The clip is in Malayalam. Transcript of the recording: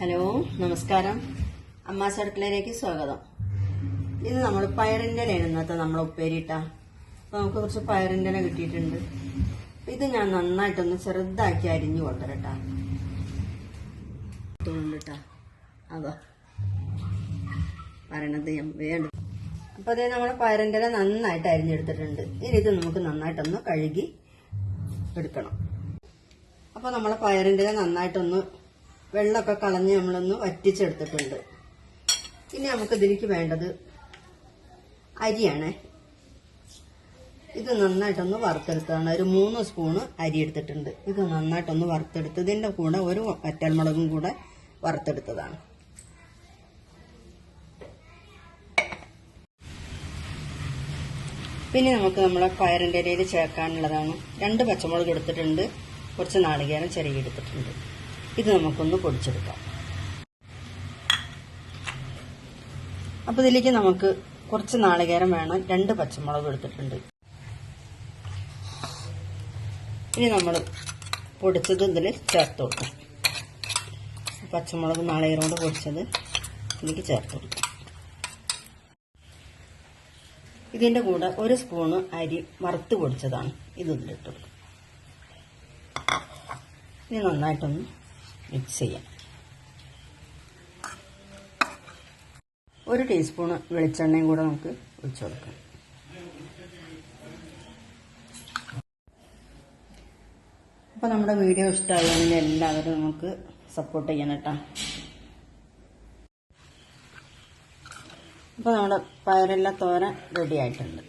ഹലോ നമസ്കാരം. അമ്മാസ് അടുക്കളയിലേക്ക് സ്വാഗതം. ഇത് നമ്മൾ പയറിന്റെ ഇലയാണ് ഇന്നത്തെ നമ്മൾ ഉപ്പേരിയിട്ട. അപ്പോൾ നമുക്ക് കുറച്ച് പയറിന്റെ ഇല കിട്ടിയിട്ടുണ്ട്. ഇത് ഞാൻ നന്നായിട്ടൊന്ന് ചെറുതാക്കി അരിഞ്ഞു കൊണ്ടുവരട്ടാ. തോന്നിട്ടാ അതോ. പറയണത് ഞാൻ വേണ്ട. അപ്പോൾ അതേ നമ്മൾ പയറിന്റെ ഇല നന്നായിട്ട് അരിഞ്ഞെടുത്തിട്ടുണ്ട്. ഇനി ഇത് നമുക്ക് നന്നായിട്ടൊന്ന് കഴുകി എടുക്കണം. അപ്പോൾ നമ്മൾ പയറിന്റെ ഇല നന്നായിട്ടൊന്ന് വെള്ളമൊക്കെ കളഞ്ഞ് നമ്മളൊന്ന് വറ്റിച്ചെടുത്തിട്ടുണ്ട്. ഇനി നമുക്ക് ഇതിലേക്ക് വേണ്ടത് അരിയാണ്. ഇത് നന്നായിട്ടൊന്ന് വറുത്തെടുത്തതാണ് ഒരു മൂന്ന് സ്പൂണ് അരി എടുത്തിട്ടുണ്ട്. ഇത് നന്നായിട്ടൊന്ന് വറുത്തെടുത്തതിന്റെ കൂടെ ഒരു വറ്റൽമുളകും കൂടെ വറുത്തെടുത്തതാണ്. പിന്നെ നമുക്ക് നമ്മളെ പയറിന്റെ ഇലയിൽ ചേർക്കാനുള്ളതാണ്. രണ്ട് പച്ചമുളക് എടുത്തിട്ടുണ്ട്. കുറച്ച് നാളികേരം ചെറിയ എടുത്തിട്ടുണ്ട്. ഇത് നമുക്കൊന്ന് പൊടിച്ചെടുക്കാം. അപ്പോൾ ഇതിലേക്ക് നമുക്ക് കുറച്ച് നാളികേരം വേണം. രണ്ട് പച്ചമുളക് എടുത്തിട്ടുണ്ട്. ഇനി നമ്മൾ പൊടിച്ചത് ഇതിൽ ചേർത്ത് കൊടുക്കാം. പച്ചമുളക് നാളികേരം കൊണ്ട് പൊടിച്ചത് ഇതിലേക്ക് ചേർത്ത് കൊടുക്കാം. ഇതിന്റെ കൂടെ ഒരു സ്പൂണ് അരി വറുത്ത് പൊടിച്ചതാണ്. ഇത് ഇതിലിട്ട് കൊടുക്കും. ഇനി നന്നായിട്ടൊന്ന് മിക്സ് ചെയ്യാം. ഒരു ടീസ്പൂൺ വെളിച്ചെണ്ണയും കൂടെ നമുക്ക് ഒഴിച്ചു കൊടുക്കാം. അപ്പോൾ നമ്മുടെ വീഡിയോ ഇഷ്ടമായെങ്കിൽ എല്ലാവരും നമുക്ക് സപ്പോർട്ട് ചെയ്യണം കേട്ടോ. അപ്പോൾ നമ്മുടെ പയറെല്ലാം തോരൻ റെഡി ആയിട്ടുണ്ട്.